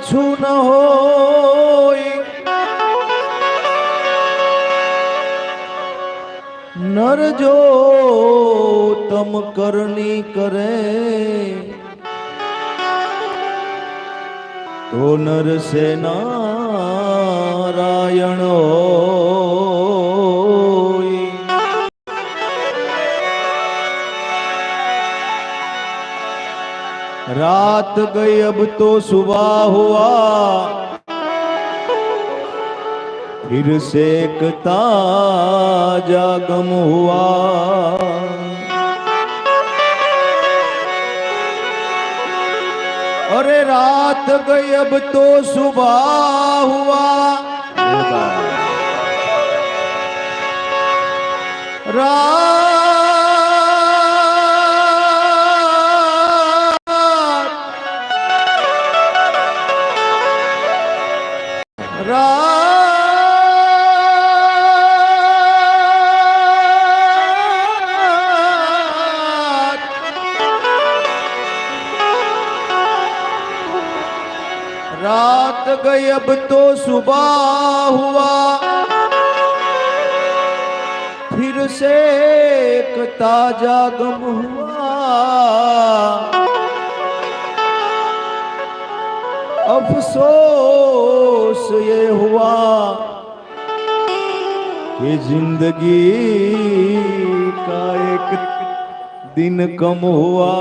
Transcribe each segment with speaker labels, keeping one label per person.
Speaker 1: પાછું ન હોય. નર જો તમ કરણી કરે તો નર સેનારાયણ હોય रात गई, अब तो सुबह हुआ। फिर से एक ताज़ा गम हुआ। अरे रात गई, अब तो सुबह हुआ। रात गई अब तो सुबह हुआ। फिर से एक ताज़ा गम हुआ। अफसोस ये हुआ कि ज़िंदगी का एक दिन कम हुआ।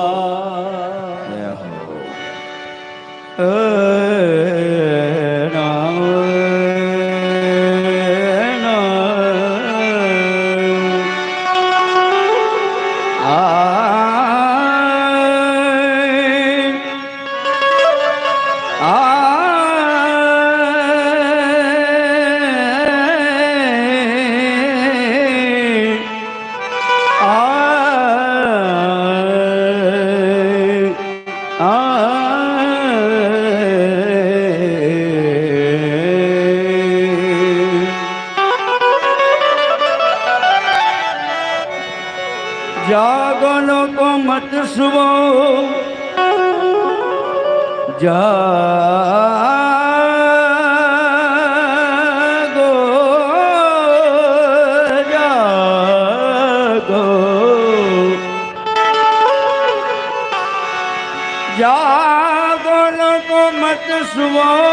Speaker 2: જાગો જાગો. જાગો લોકો મત સુવો.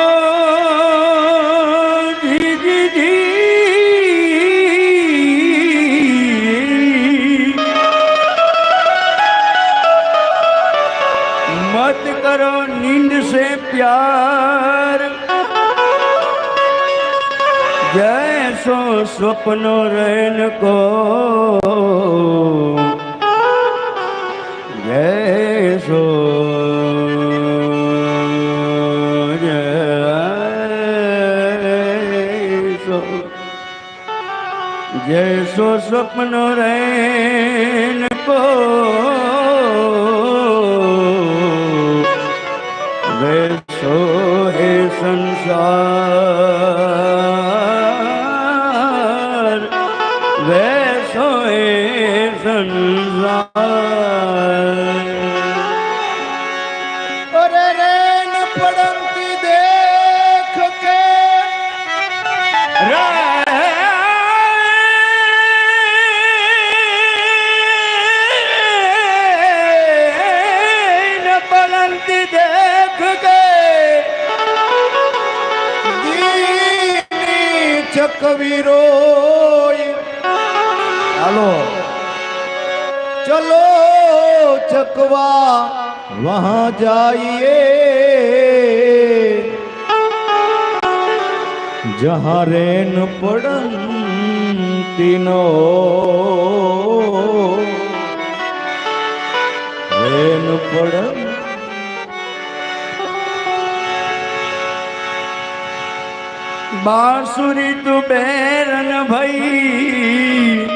Speaker 2: મત કરો નીંદ સે
Speaker 1: પ્યાર. જૈસો સપનો રહેન કો.
Speaker 2: જૈસો જૈસો સપનો
Speaker 1: રહેન વીરો હાલો. ચલો ચકવા વહા જાઈએ. જહા રેન પડંતીનો. રેન
Speaker 2: પડં બાંસુરી તું બેરન ભાઈ.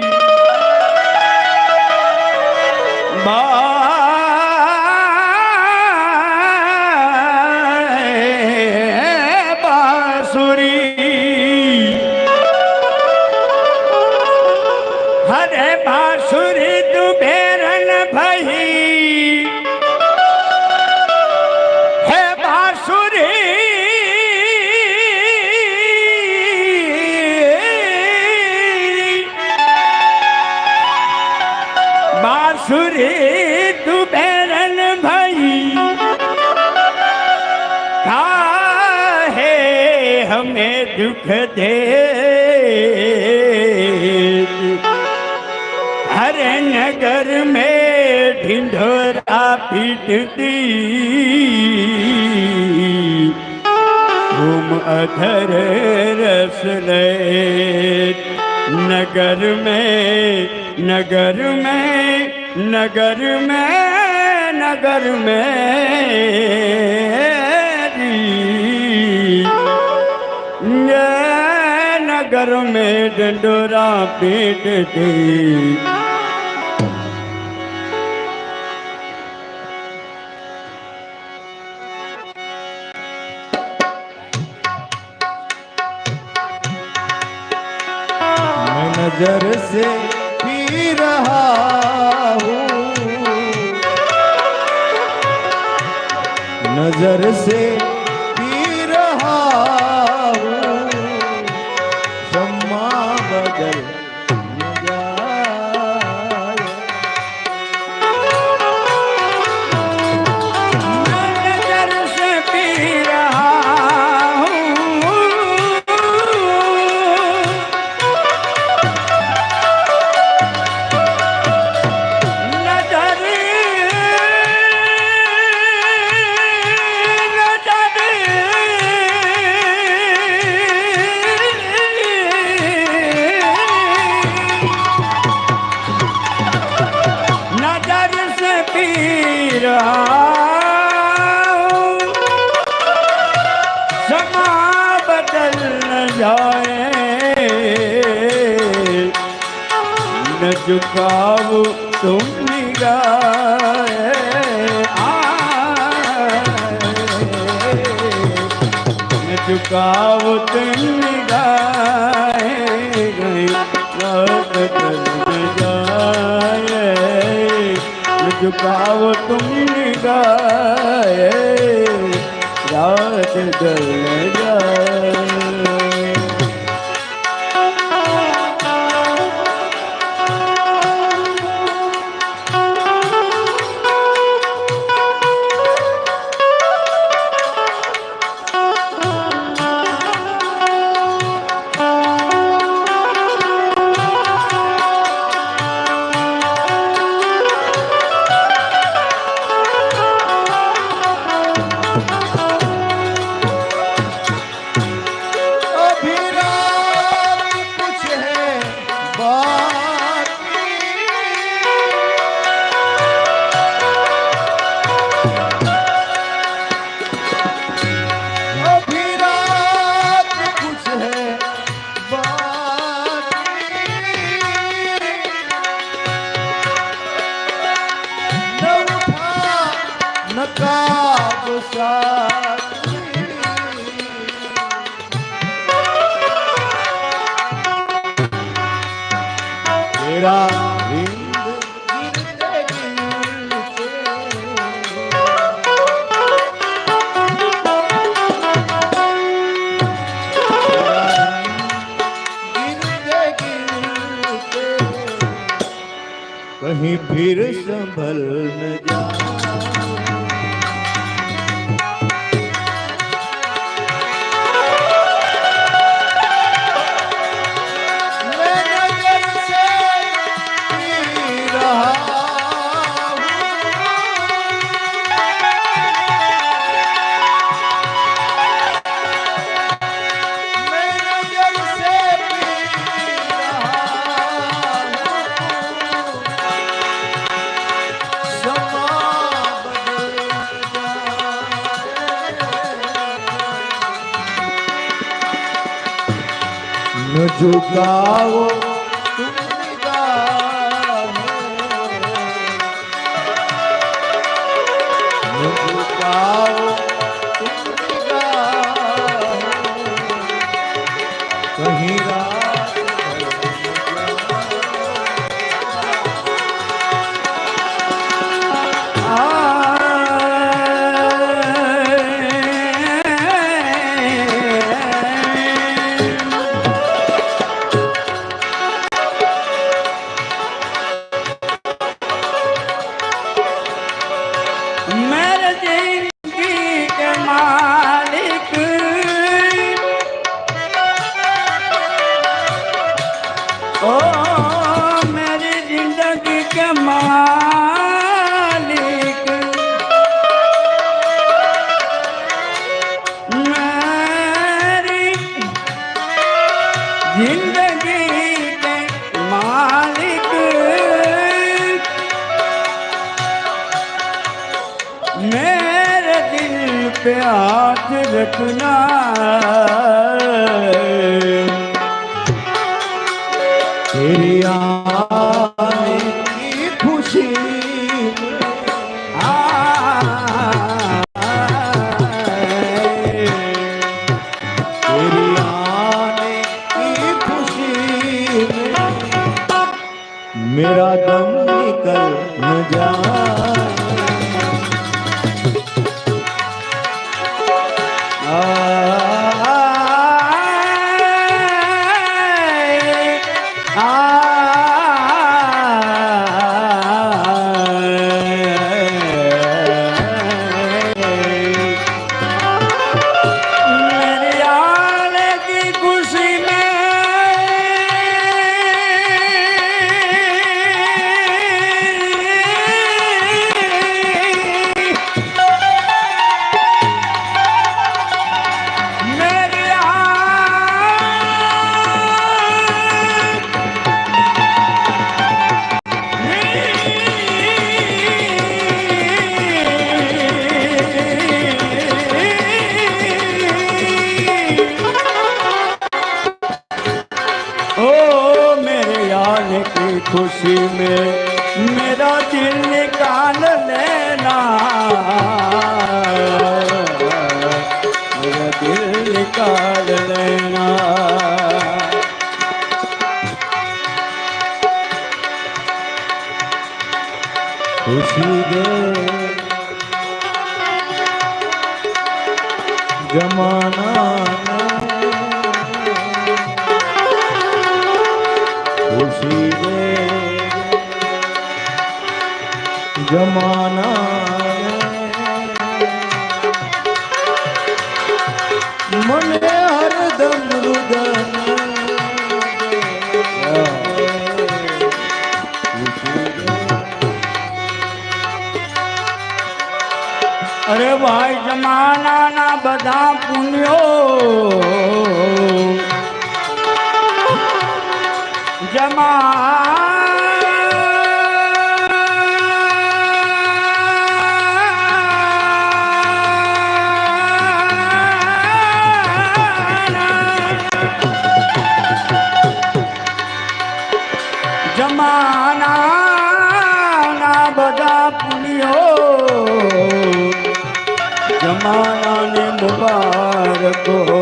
Speaker 2: બા दुख दे। हर नगर में ढिंढोरा पीटती। घूम अधर रस नगर में नगर में नगर में नगर में। नगर में डंडोरा पीटती
Speaker 1: मैं नज़र से पी रहा हूँ। नज़र से जाए
Speaker 2: न झुकाओ तुम निगाहे न झुकाओ तुम निगाहे गई रात बदल न जाए न झुकाओ तुम निगाहे रात जल न जाए
Speaker 1: न काब साथी तेरा हिंद गिरते गिरते तेरा हिंद गिरते गिरते कहीं फिर संभल न जा झुकाओ तुम निगाहें। न झुकाओ
Speaker 2: पे हाथ रखना।
Speaker 1: तेरी की खुशी। मेरा दम निकल न जाए।
Speaker 2: मेरी आने की खुशी खुशी में मेरा दिल निकाल लेना मेरा दिल निकाल लेना
Speaker 1: खुशी दे जमाना જમાના મને હરદમ રુદન
Speaker 2: અરે ભાઈ જમાનાના બધા પુણ્યો. જમા
Speaker 1: গো